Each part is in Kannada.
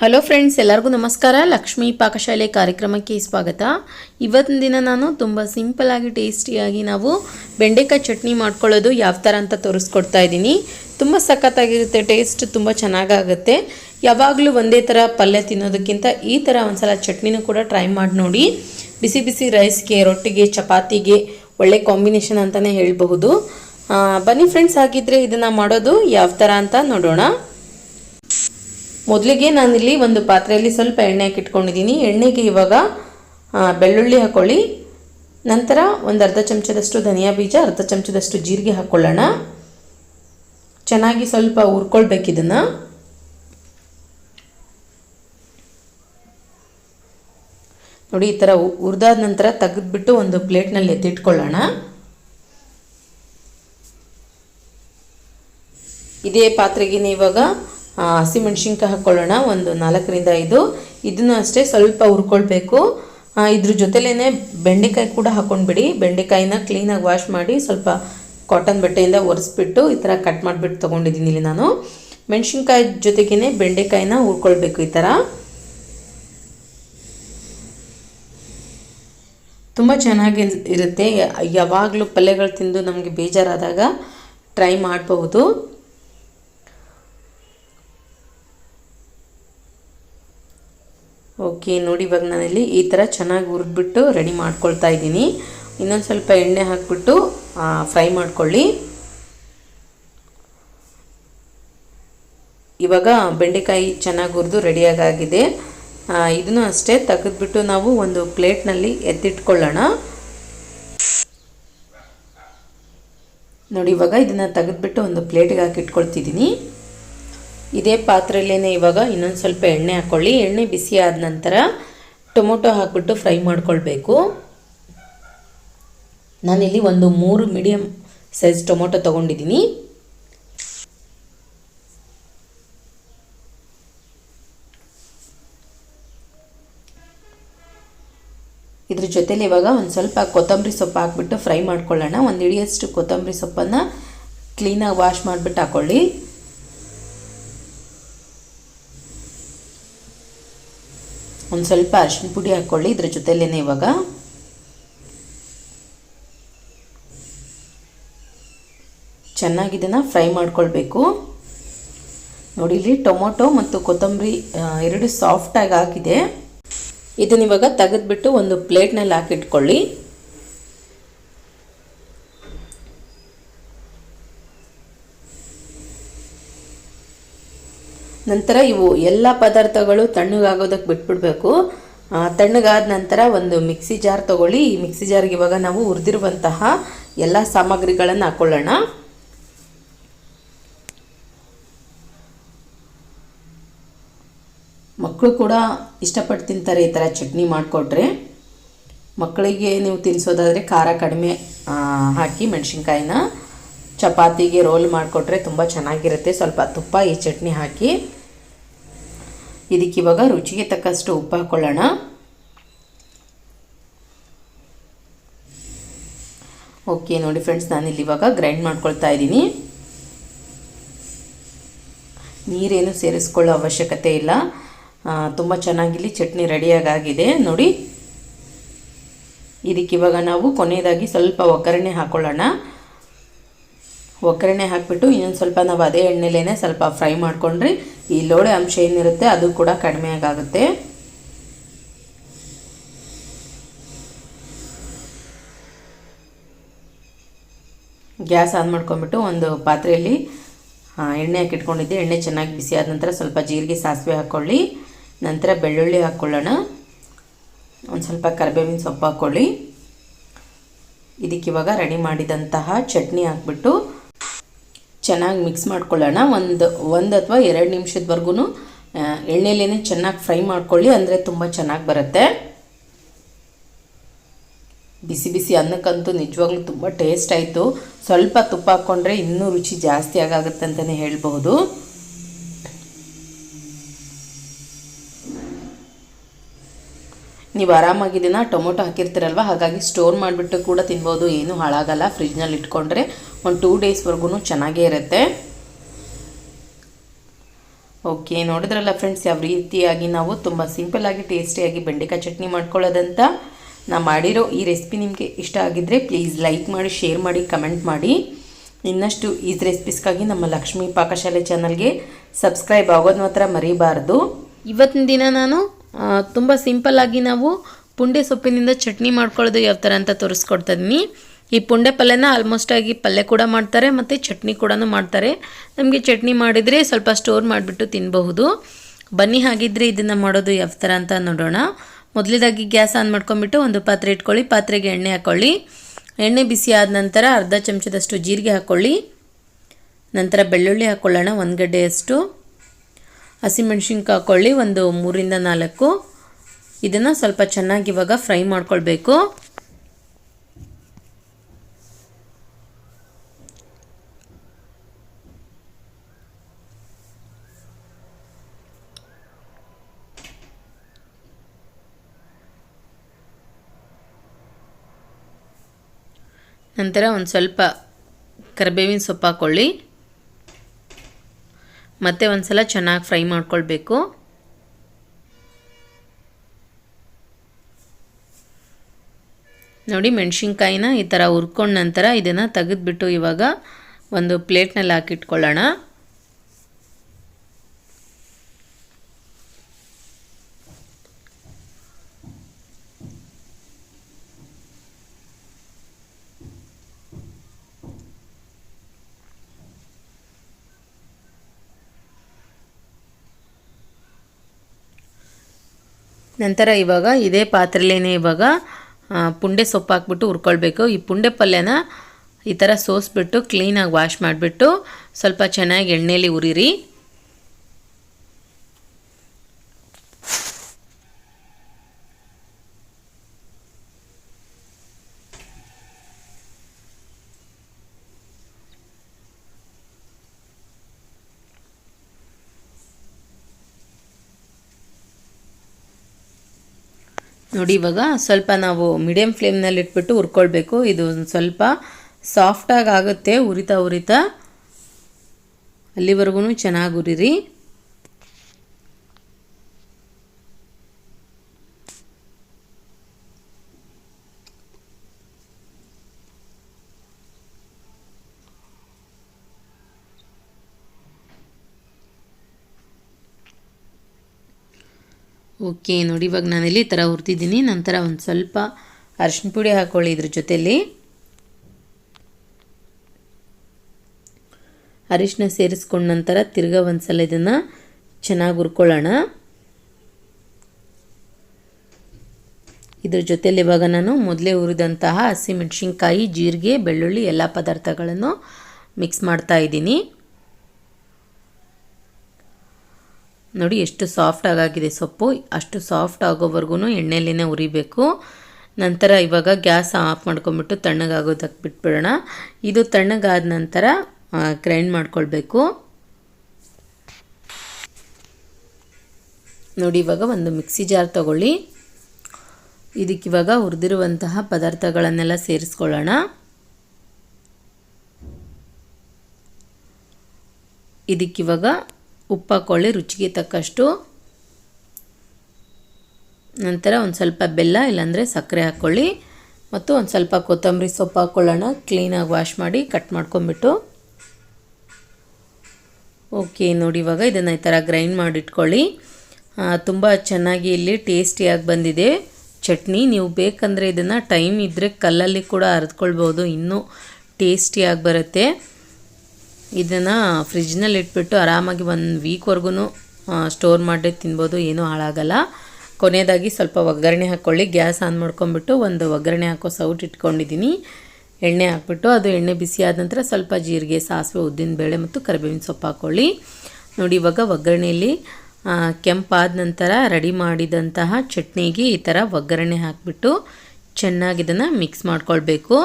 ಹಲೋ ಫ್ರೆಂಡ್ಸ್ ಎಲ್ಲರಿಗೂ ನಮಸ್ಕಾರ. ಲಕ್ಷ್ಮೀ ಪಾಕಶಾಲೆ ಕಾರ್ಯಕ್ರಮಕ್ಕೆ ಸ್ವಾಗತ. ಇವತ್ತಿನ ದಿನ ನಾನು ತುಂಬ ಸಿಂಪಲಾಗಿ ಟೇಸ್ಟಿಯಾಗಿ ನಾವು ಬೆಂಡೆಕಾಯಿ ಚಟ್ನಿ ಮಾಡ್ಕೊಳ್ಳೋದು ಯಾವ ಥರ ಅಂತ ತೋರಿಸ್ಕೊಡ್ತಾ ಇದ್ದೀನಿ. ತುಂಬ ಸಖತ್ತಾಗಿರುತ್ತೆ ಟೇಸ್ಟ್ ತುಂಬ ಚೆನ್ನಾಗಾಗುತ್ತೆ. ಯಾವಾಗಲೂ ಒಂದೇ ಥರ ಪಲ್ಯ ತಿನ್ನೋದಕ್ಕಿಂತ ಈ ಥರ ಒಂದ್ಸಲ ಚಟ್ನಿನೂ ಕೂಡ ಟ್ರೈ ಮಾಡಿ ನೋಡಿ. ಬಿಸಿ ಬಿಸಿ ರೈಸ್ಗೆ ರೊಟ್ಟಿಗೆ, ಚಪಾತಿಗೆ ಒಳ್ಳೆ ಕಾಂಬಿನೇಷನ್ ಅಂತಲೇ ಹೇಳಬಹುದು. ಬನ್ನಿ ಫ್ರೆಂಡ್ಸ್ ಹಾಗಿದ್ರೆ ಇದನ್ನು ಮಾಡೋದು ಯಾವ ಥರ ಅಂತ ನೋಡೋಣ. ಮೊದಲಿಗೆ ನಾನಿಲ್ಲಿ ಒಂದು ಪಾತ್ರೆಯಲ್ಲಿ ಸ್ವಲ್ಪ ಎಣ್ಣೆ ಹಾಕಿಟ್ಕೊಂಡಿದ್ದೀನಿ. ಎಣ್ಣೆಗೆ ಇವಾಗ ಬೆಳ್ಳುಳ್ಳಿ ಹಾಕೊಳ್ಳಿ. ನಂತರ ಒಂದು ಅರ್ಧ ಚಮಚದಷ್ಟು ಧನಿಯಾ ಬೀಜ, ಅರ್ಧ ಚಮಚದಷ್ಟು ಜೀರಿಗೆ ಹಾಕ್ಕೊಳ್ಳೋಣ ಚೆನ್ನಾಗಿ ಸ್ವಲ್ಪ ಹುರ್ಕೊಳ್ಬೇಕು ಇದನ್ನು. ನೋಡಿ, ಈ ಥರ ಹುರಿದಾದ ನಂತರ ತೆಗೆದುಬಿಟ್ಟು ಒಂದು ಪ್ಲೇಟ್ನಲ್ಲಿ ಎತ್ತಿಟ್ಕೊಳ್ಳೋಣ. ಇದೇ ಪಾತ್ರೆಗೆ ಇವಾಗ ಹಸಿಮೆಣ್ಸಿನ್ಕಾಯಿ ಹಾಕ್ಕೊಳ್ಳೋಣ ಒಂದು ನಾಲ್ಕರಿಂದ ಐದು. ಇದನ್ನು ಅಷ್ಟೇ ಸ್ವಲ್ಪ ಹುರ್ಕೊಳ್ಬೇಕು. ಇದ್ರ ಜೊತೆಲೇ ಬೆಂಡೆಕಾಯಿ ಕೂಡ ಹಾಕ್ಕೊಂಡ್ಬಿಡಿ ಬೆಂಡೆಕಾಯಿನ ಕ್ಲೀನಾಗಿ ವಾಶ್ ಮಾಡಿ ಸ್ವಲ್ಪ ಕಾಟನ್ ಬಟ್ಟೆಯಿಂದ ಒರೆಸ್ಬಿಟ್ಟು ಈ ಥರ ಕಟ್ ಮಾಡಿಬಿಟ್ಟು ತೊಗೊಂಡಿದ್ದೀನಿ ಇಲ್ಲಿ ನಾನು. ಮೆಣಸಿನ್ಕಾಯಿ ಜೊತೆಗೇ ಬೆಂಡೆಕಾಯಿನ ಹುರ್ಕೊಳ್ಬೇಕು ಈ ಥರ. ತುಂಬ ಚೆನ್ನಾಗಿ ಇರುತ್ತೆ. ಯಾವಾಗಲೂ ಪಲ್ಯಗಳು ತಿಂದು ನಮಗೆ ಬೇಜಾರಾದಾಗ ಟ್ರೈ ಮಾಡಬಹುದು. ಓಕೆ, ನೋಡಿ ಇವಾಗ ನಾನಿಲ್ಲಿ ಈ ಥರ ಚೆನ್ನಾಗಿ ಹುರಿದ್ಬಿಟ್ಟು ರೆಡಿ ಮಾಡ್ಕೊಳ್ತಾ ಇದ್ದೀನಿ. ಇನ್ನೊಂದು ಸ್ವಲ್ಪ ಎಣ್ಣೆ ಹಾಕ್ಬಿಟ್ಟು ಫ್ರೈ ಮಾಡ್ಕೊಳ್ಳಿ. ಇವಾಗ ಬೆಂಡೆಕಾಯಿ ಚೆನ್ನಾಗಿ ಹುರಿದು ರೆಡಿಯಾಗಿದೆ ಇದನ್ನು ಅಷ್ಟೇ ತೆಗೆದ್ಬಿಟ್ಟು ನಾವು ಒಂದು ಪ್ಲೇಟ್ನಲ್ಲಿ ಎತ್ತಿಟ್ಕೊಳ್ಳೋಣ. ನೋಡಿ, ಇವಾಗ ಇದನ್ನು ತೆಗೆದ್ಬಿಟ್ಟು ಒಂದು ಪ್ಲೇಟಿಗೆ ಹಾಕಿ ಇಟ್ಕೊಳ್ತಿದ್ದೀನಿ ಇದೇ ಪಾತ್ರೆಯಲ್ಲೇ ಇವಾಗ ಇನ್ನೊಂದು ಸ್ವಲ್ಪ ಎಣ್ಣೆ ಹಾಕ್ಕೊಳ್ಳಿ ಎಣ್ಣೆ ಬಿಸಿ ಆದ ನಂತರ ಟೊಮೊಟೊ ಹಾಕ್ಬಿಟ್ಟು ಫ್ರೈ ಮಾಡ್ಕೊಳ್ಬೇಕು. ನಾನಿಲ್ಲಿ ಒಂದು ಮೂರು ಮೀಡಿಯಮ್ ಸೈಜ್ ಟೊಮೊಟೊ ತೊಗೊಂಡಿದ್ದೀನಿ. ಇದ್ರ ಜೊತೇಲಿ ಇವಾಗ ಒಂದು ಸ್ವಲ್ಪ ಕೊತ್ತಂಬರಿ ಸೊಪ್ಪು ಹಾಕ್ಬಿಟ್ಟು ಫ್ರೈ ಮಾಡ್ಕೊಳ್ಳೋಣ. ಒಂದು ಇಡಿಯಷ್ಟು ಕೊತ್ತಂಬರಿ ಸೊಪ್ಪನ್ನು ಕ್ಲೀನಾಗಿ ವಾಶ್ ಮಾಡಿಬಿಟ್ಟು ಹಾಕ್ಕೊಳ್ಳಿ ಒಂದು ಸ್ವಲ್ಪ ಅರಿಶಿನ ಪುಡಿ ಹಾಕ್ಕೊಳ್ಳಿ ಇದ್ರ ಜೊತೆಲೇ ಇವಾಗ ಚೆನ್ನಾಗಿ ಇದನ್ನು ಫ್ರೈ ಮಾಡ್ಕೊಳ್ಬೇಕು. ನೋಡಿ, ಇಲ್ಲಿ ಟೊಮೊಟೊ ಮತ್ತು ಕೊತ್ತಂಬರಿ ಎರಡು ಸಾಫ್ಟಾಗಿ ಹಾಕಿದೆ. ಇದನ್ನಿವಾಗ ತೆಗೆದ್ಬಿಟ್ಟು ಒಂದು ಪ್ಲೇಟ್ನಲ್ಲಿ ಹಾಕಿಟ್ಕೊಳ್ಳಿ. ನಂತರ ಇವು ಎಲ್ಲ ಪದಾರ್ಥಗಳು ತಣ್ಣಗಾಗೋದಕ್ಕೆ ಬಿಟ್ಬಿಡ್ಬೇಕು. ತಣ್ಣಗಾದ ನಂತರ ಒಂದು ಮಿಕ್ಸಿ ಜಾರ್ ತಗೊಳ್ಳಿ. ಈ ಮಿಕ್ಸಿ ಜಾರ್ಗೆ ಇವಾಗ ನಾವು ಹುರಿದಿರುವಂತಹ ಎಲ್ಲ ಸಾಮಗ್ರಿಗಳನ್ನು ಹಾಕ್ಕೊಳ್ಳೋಣ ಮಕ್ಕಳು ಕೂಡ ಇಷ್ಟಪಟ್ಟು ತಿಂತಾರೆ ಈ ಥರ ಚಟ್ನಿ ಮಾಡಿಕೊಟ್ರೆ. ಮಕ್ಕಳಿಗೆ ನೀವು ತಿನ್ನಿಸೋದಾದರೆ ಖಾರ ಕಡಿಮೆ ಹಾಕಿ ಮೆಣಸಿನ್ಕಾಯಿನ. ಚಪಾತಿಗೆ ರೋಲ್ ಮಾಡಿಕೊಟ್ರೆ ತುಂಬ ಚೆನ್ನಾಗಿರುತ್ತೆ. ಸ್ವಲ್ಪ ತುಪ್ಪ, ಈ ಚಟ್ನಿ ಹಾಕಿ. ಇದಕ್ಕೆ ಇವಾಗ ರುಚಿಗೆ ತಕ್ಕಷ್ಟು ಉಪ್ಪು ಹಾಕ್ಕೊಳ್ಳೋಣ ಓಕೆ, ನೋಡಿ ಫ್ರೆಂಡ್ಸ್, ನಾನಿಲ್ಲಿ ಇವಾಗ ಗ್ರೈಂಡ್ ಮಾಡ್ಕೊಳ್ತಾ ಇದ್ದೀನಿ. ನೀರೇನು ಸೇರಿಸ್ಕೊಳ್ಳೋ ಅವಶ್ಯಕತೆ ಇಲ್ಲ. ತುಂಬ ಚೆನ್ನಾಗಿಲ್ಲಿ ಚಟ್ನಿ ರೆಡಿಯಾಗಿದೆ ನೋಡಿ. ಇದಕ್ಕೆ ಇವಾಗ ನಾವು ಕೊನೆಯದಾಗಿ ಸ್ವಲ್ಪ ಒಗ್ಗರಣೆ ಹಾಕ್ಕೊಳ್ಳೋಣ ಒಗ್ಗರಣೆ ಹಾಕಿಬಿಟ್ಟು ಇನ್ನೊಂದು ಸ್ವಲ್ಪ ನಾವು ಅದೇ ಎಣ್ಣೆಲೇ ಸ್ವಲ್ಪ ಫ್ರೈ ಮಾಡಿಕೊಂಡ್ರೆ. ಈ ಲೋಳೆ ಅಂಶ ಏನಿರುತ್ತೆ ಅದು ಕೂಡ ಕಡಿಮೆ ಆಗುತ್ತೆ ಗ್ಯಾಸ್ ಆನ್ ಮಾಡ್ಕೊಂಬಿಟ್ಟು ಒಂದು ಪಾತ್ರೆಯಲ್ಲಿ ಎಣ್ಣೆ ಹಾಕಿಟ್ಕೊಂಡಿದ್ದೆ. ಎಣ್ಣೆ ಚೆನ್ನಾಗಿ ಬಿಸಿ ಆದ ನಂತರ ಸ್ವಲ್ಪ ಜೀರಿಗೆ ಸಾಸಿವೆ ಹಾಕ್ಕೊಳ್ಳಿ ನಂತರ ಬೆಳ್ಳುಳ್ಳಿ ಹಾಕ್ಕೊಳ್ಳೋಣ ಒಂದು ಸ್ವಲ್ಪ ಕರಿಬೇವಿನ ಸೊಪ್ಪು ಹಾಕ್ಕೊಳ್ಳಿ ಇದಕ್ಕಿವಾಗ ರೆಡಿ ಮಾಡಿದಂತಹ ಚಟ್ನಿ ಹಾಕ್ಬಿಟ್ಟು ಚೆನ್ನಾಗಿ ಮಿಕ್ಸ್ ಮಾಡ್ಕೊಳ್ಳೋಣ. ಒಂದು ಒಂದು ಅಥವಾ ಎರಡು ನಿಮಿಷದವರೆಗೂ ಎಣ್ಣೆಯಲ್ಲೇ ಚೆನ್ನಾಗಿ ಫ್ರೈ ಮಾಡ್ಕೊಳ್ಳಿ. ಅಂದರೆ ತುಂಬ ಚೆನ್ನಾಗಿ ಬರುತ್ತೆ. ಬಿಸಿ ಬಿಸಿ ಅನ್ನಕ್ಕಂತೂ ನಿಜವಾಗ್ಲೂ ತುಂಬ ಟೇಸ್ಟ್ ಆಯಿತು. ಸ್ವಲ್ಪ ತುಪ್ಪ ಹಾಕ್ಕೊಂಡ್ರೆ ಇನ್ನೂ ರುಚಿ ಜಾಸ್ತಿ ಆಗಾಗುತ್ತೆ ಅಂತಲೇ ಹೇಳ್ಬಹುದು. ನೀವು ಆರಾಮಾಗಿದ್ದೀನ ಟೊಮೊಟೊ ಹಾಕಿರ್ತೀರಲ್ವ? ಹಾಗಾಗಿ ಸ್ಟೋರ್ ಮಾಡಿಬಿಟ್ಟು ಕೂಡ ತಿನ್ಬೋದು. ಏನೂ ಹಾಳಾಗಲ್ಲ. ಫ್ರಿಜ್ನಲ್ಲಿ ಇಟ್ಕೊಂಡ್ರೆ ಒಂದು ಟೂ ಡೇಸ್ವರೆಗೂ ಚೆನ್ನಾಗೇ ಇರುತ್ತೆ. ಓಕೆ ನೋಡಿದ್ರಲ್ಲ ಫ್ರೆಂಡ್ಸ್ ಯಾವ ರೀತಿಯಾಗಿ ನಾವು ತುಂಬ ಸಿಂಪಲ್ಲಾಗಿ ಟೇಸ್ಟಿಯಾಗಿ ಬೆಂಡೆಕಾಯಿ ಚಟ್ನಿ ಮಾಡ್ಕೊಳ್ಳೋದಂತ ನಾ ಮಾಡಿರೋ ಈ ರೆಸಿಪಿ ನಿಮಗೆ ಇಷ್ಟ ಆಗಿದ್ದರೆ ಪ್ಲೀಸ್ ಲೈಕ್ ಮಾಡಿ ಶೇರ್ ಮಾಡಿ ಕಮೆಂಟ್ ಮಾಡಿ. ಇನ್ನಷ್ಟು ಈ ರೆಸಿಪೀಸ್ಗಾಗಿ ನಮ್ಮ ಲಕ್ಷ್ಮೀ ಪಾಕಶಾಲೆ ಚಾನಲ್ಗೆ ಸಬ್ಸ್ಕ್ರೈಬ್ ಆಗೋದು ಮಾತ್ರ ಮರಿಬಾರ್ದು. ಇವತ್ತಿನ ದಿನ ನಾನು ತುಂಬ ಸಿಂಪಲ್ಲಾಗಿ ನಾವು ಪುಂಡೆ ಸೊಪ್ಪಿನಿಂದ ಚಟ್ನಿ ಮಾಡ್ಕೊಳ್ಳೋದು ಯಾವ ಥರ ಅಂತ ತೋರಿಸ್ಕೊಡ್ತಾ ಈ ಪುಂಡೆ ಪಲ್ಯನ ಆಲ್ಮೋಸ್ಟ್ ಆಗಿ ಪಲ್ಯ ಕೂಡ ಮಾಡ್ತಾರೆ, ಮತ್ತು ಚಟ್ನಿ ಕೂಡ ಮಾಡ್ತಾರೆ. ನಮಗೆ ಚಟ್ನಿ ಮಾಡಿದರೆ ಸ್ವಲ್ಪ ಸ್ಟೋರ್ ಮಾಡಿಬಿಟ್ಟು ತಿನ್ನಬಹುದು ಬನ್ನಿ ಹಾಗಿದ್ರೆ ಇದನ್ನು ಮಾಡೋದು ಯಾವ ಥರ ಅಂತ ನೋಡೋಣ. ಮೊದಲಿದಾಗಿ ಗ್ಯಾಸ್ ಆನ್ ಮಾಡ್ಕೊಂಬಿಟ್ಟು ಒಂದು ಪಾತ್ರೆ ಇಟ್ಕೊಳ್ಳಿ, ಪಾತ್ರೆಗೆ ಎಣ್ಣೆ ಹಾಕ್ಕೊಳ್ಳಿ ಎಣ್ಣೆ ಬಿಸಿ ಆದ ನಂತರ ಅರ್ಧ ಚಮಚದಷ್ಟು ಜೀರಿಗೆ ಹಾಕ್ಕೊಳ್ಳಿ ನಂತರ ಬೆಳ್ಳುಳ್ಳಿ ಹಾಕ್ಕೊಳ್ಳೋಣ ಒಂದು ಗಡ್ಡೆಯಷ್ಟು. ಹಸಿಮೆಣ್ಸಿನ್ಕಾಯಿ ಹಾಕ್ಕೊಳ್ಳಿ ಒಂದು ಮೂರಿಂದ ನಾಲ್ಕು. ಇದನ್ನು ಸ್ವಲ್ಪ ಚೆನ್ನಾಗಿ ಇವಾಗ ಫ್ರೈ ಮಾಡ್ಕೊಳ್ಬೇಕು. ನಂತರ ಒಂದು ಸ್ವಲ್ಪ ಕರಿಬೇವಿನ ಸೊಪ್ಪು ಹಾಕ್ಕೊಳ್ಳಿ ಮತ್ತೆ ಒಂದು ಸಲ ಚೆನ್ನಾಗಿ ಫ್ರೈ ಮಾಡ್ಕೊಳ್ಬೇಕು. ನೋಡಿ ಮೆಣಸಿನ್ಕಾಯಿನ ಈ ಥರ ಹುರ್ಕೊಂಡ ನಂತರ ಇದನ್ನು ತೆಗೆದುಬಿಟ್ಟು ಇವಾಗ ಒಂದು ಪ್ಲೇಟ್ನಲ್ಲಿ ಹಾಕಿಟ್ಕೊಳ್ಳೋಣ. ನಂತರ ಇವಾಗ ಇದೇ ಪಾತ್ರೆಲೇ ಇವಾಗ ಪುಂಡೆ ಸೊಪ್ಪು ಹಾಕ್ಬಿಟ್ಟು ಹುರ್ಕೊಳ್ಬೇಕು. ಈ ಪುಂಡೆ ಪಲ್ಯನ ಈ ಥರ ಸೋಸ್ಬಿಟ್ಟು ಕ್ಲೀನಾಗಿ ವಾಶ್ ಮಾಡಿಬಿಟ್ಟು ಸ್ವಲ್ಪ ಚೆನ್ನಾಗಿ ಎಣ್ಣೆಯಲ್ಲಿ ಉರಿರಿ ನೋಡಿ, ಇವಾಗ ಸ್ವಲ್ಪ ನಾವು ಮೀಡಿಯಮ್ ಫ್ಲೇಮ್ನಲ್ಲಿ ಇಟ್ಬಿಟ್ಟು ಹುರ್ಕೊಳ್ಬೇಕು. ಇದು ಒಂದು ಸ್ವಲ್ಪ ಸಾಫ್ಟಾಗಿ ಆಗುತ್ತೆ, ಉರಿತಾ ಉರಿತಾ. ಅಲ್ಲಿವರೆಗೂ ಚೆನ್ನಾಗಿ ಉರಿರಿ. ಓಕೆ, ನೋಡಿ, ಇವಾಗ ನಾನಿಲ್ಲಿ ಈ ಥರ ಹುರಿದಿದ್ದೀನಿ. ನಂತರ ಒಂದು ಸ್ವಲ್ಪ ಅರಿಶಿನ ಪುಡಿ ಹಾಕ್ಕೊಳ್ಳಿ ಇದ್ರ ಜೊತೆಯಲ್ಲಿ ಅರಿಶಿನ ಸೇರಿಸ್ಕೊಂಡ ನಂತರ ತಿರ್ಗಾ ಒಂದು ಸಲ ಇದನ್ನು ಚೆನ್ನಾಗಿ ಹುರ್ಕೊಳ್ಳೋಣ. ಇದ್ರ ಜೊತೆಯಲ್ಲಿ ಇವಾಗ ನಾನು ಮೊದಲೇ ಹುರಿದಂತಹ ಹಸಿಮೆಣ್ಸಿನ್ಕಾಯಿ ಜೀರಿಗೆ, ಬೆಳ್ಳುಳ್ಳಿ, ಎಲ್ಲ ಪದಾರ್ಥಗಳನ್ನು ಮಿಕ್ಸ್ ಮಾಡ್ತಾ ಇದ್ದೀನಿ. ನೋಡಿ ಎಷ್ಟು ಸಾಫ್ಟ್ ಆಗಾಗಿದೆ ಸೊಪ್ಪು. ಅಷ್ಟು ಸಾಫ್ಟ್ ಆಗೋವರೆಗೂ ಎಣ್ಣೆಲಿನೇ ಉರಿಬೇಕು. ನಂತರ ಇವಾಗ ಗ್ಯಾಸ್ ಆಫ್ ಮಾಡ್ಕೊಂಬಿಟ್ಟು ತಣ್ಣಗಾಗೋದಕ್ಕೆ ಬಿಟ್ಬಿಡೋಣ. ಇದು ತಣ್ಣಗಾದ ನಂತರ ಗ್ರೈಂಡ್ ಮಾಡ್ಕೊಳ್ಬೇಕು. ನೋಡಿ ಇವಾಗ ಒಂದು ಮಿಕ್ಸಿ ಜಾರ್ ತಗೊಳ್ಳಿ. ಇದಕ್ಕಿವಾಗ ಹುರಿದಿರುವಂತಹ ಪದಾರ್ಥಗಳನ್ನೆಲ್ಲ ಸೇರಿಸ್ಕೊಳ್ಳೋಣ. ಇದಕ್ಕಿವಾಗ ಉಪ್ಪು ಹಾಕ್ಕೊಳ್ಳಿ ರುಚಿಗೆ ತಕ್ಕಷ್ಟು. ನಂತರ ಒಂದು ಸ್ವಲ್ಪ ಬೆಲ್ಲ, ಇಲ್ಲಾಂದರೆ ಸಕ್ಕರೆ ಹಾಕ್ಕೊಳ್ಳಿ ಮತ್ತು ಒಂದು ಸ್ವಲ್ಪ ಕೊತ್ತಂಬರಿ ಸೊಪ್ಪು ಹಾಕ್ಕೊಳ್ಳೋಣ ಕ್ಲೀನಾಗಿ ವಾಶ್ ಮಾಡಿ ಕಟ್ ಮಾಡ್ಕೊಂಬಿಟ್ಟು ಓಕೆ ನೋಡಿ ಇವಾಗ ಇದನ್ನು ಈ ಥರ ಗ್ರೈಂಡ್ ಮಾಡಿಟ್ಕೊಳ್ಳಿ. ತುಂಬ ಚೆನ್ನಾಗಿ ಇಲ್ಲಿ ಟೇಸ್ಟಿಯಾಗಿ ಬಂದಿದೆ. ಚಟ್ನಿ, ನೀವು ಬೇಕಂದರೆ ಇದನ್ನು ಟೈಮ್ ಇದ್ದರೆ ಕಲ್ಲಲ್ಲಿ ಕೂಡ ಅರ್ದ್ಕೊಳ್ಬೋದು. ಇನ್ನೂ ಟೇಸ್ಟಿಯಾಗಿ ಬರುತ್ತೆ. ಇದನ್ನು ಫ್ರಿಜ್ನಲ್ಲಿ ಇಟ್ಬಿಟ್ಟು ಆರಾಮಾಗಿ ಒಂದು ವೀಕ್ವರೆಗೂ ಸ್ಟೋರ್ ಮಾಡಿ ತಿನ್ಬೋದು, ಏನೂ ಹಾಳಾಗಲ್ಲ. ಕೊನೆಯದಾಗಿ ಸ್ವಲ್ಪ ಒಗ್ಗರಣೆ ಹಾಕ್ಕೊಳ್ಳಿ ಗ್ಯಾಸ್ ಆನ್ ಮಾಡ್ಕೊಂಬಿಟ್ಟು ಒಂದು ಒಗ್ಗರಣೆ ಹಾಕೋ ಸೌಟ್ ಇಟ್ಕೊಂಡಿದ್ದೀನಿ. ಎಣ್ಣೆ ಹಾಕ್ಬಿಟ್ಟು ಅದು ಎಣ್ಣೆ ಬಿಸಿ ಆದ ನಂತರ ಸ್ವಲ್ಪ ಜೀರಿಗೆ, ಸಾಸಿವೆ, ಉದ್ದಿನ ಬೇಳೆ ಮತ್ತು ಕರಿಬೇವಿನ ಸೊಪ್ಪು ಹಾಕ್ಕೊಳ್ಳಿ ನೋಡಿ, ಇವಾಗ ಒಗ್ಗರಣೆಯಲ್ಲಿ ಕೆಂಪಾದ ನಂತರ ರೆಡಿ ಮಾಡಿದಂತಹ ಚಟ್ನಿಗೆ ಈ ಥರ ಒಗ್ಗರಣೆ ಹಾಕಿಬಿಟ್ಟು ಚೆನ್ನಾಗಿ ಇದನ್ನು ಮಿಕ್ಸ್ ಮಾಡ್ಕೊಳ್ಬೇಕು.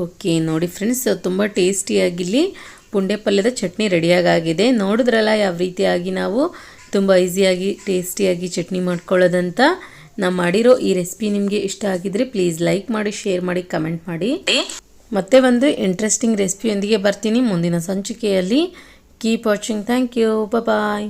ಓಕೆ, ನೋಡಿ ಫ್ರೆಂಡ್ಸ್, ತುಂಬ ಟೇಸ್ಟಿಯಾಗಿಲ್ಲಿ ಪುಂಡೆ ಪಲ್ಯದ ಚಟ್ನಿ ರೆಡಿಯಾಗಿದೆ ನೋಡಿದ್ರಲ್ಲ ಯಾವ ರೀತಿಯಾಗಿ ನಾವು ತುಂಬ ಈಸಿಯಾಗಿ, ಟೇಸ್ಟಿಯಾಗಿ ಚಟ್ನಿ ಮಾಡ್ಕೊಳ್ಳೋದಂತ. ನಾ ಮಾಡಿರೋ ಈ ರೆಸಿಪಿ ನಿಮಗೆ ಇಷ್ಟ ಆಗಿದ್ರೆ ಪ್ಲೀಸ್ ಲೈಕ್ ಮಾಡಿ, ಶೇರ್ ಮಾಡಿ, ಕಮೆಂಟ್ ಮಾಡಿ. ಮತ್ತೆ ಒಂದು ಇಂಟ್ರೆಸ್ಟಿಂಗ್ ರೆಸಿಪಿಯೊಂದಿಗೆ ಬರ್ತೀನಿ ಮುಂದಿನ ಸಂಚಿಕೆಯಲ್ಲಿ. Keep watching, thank you bye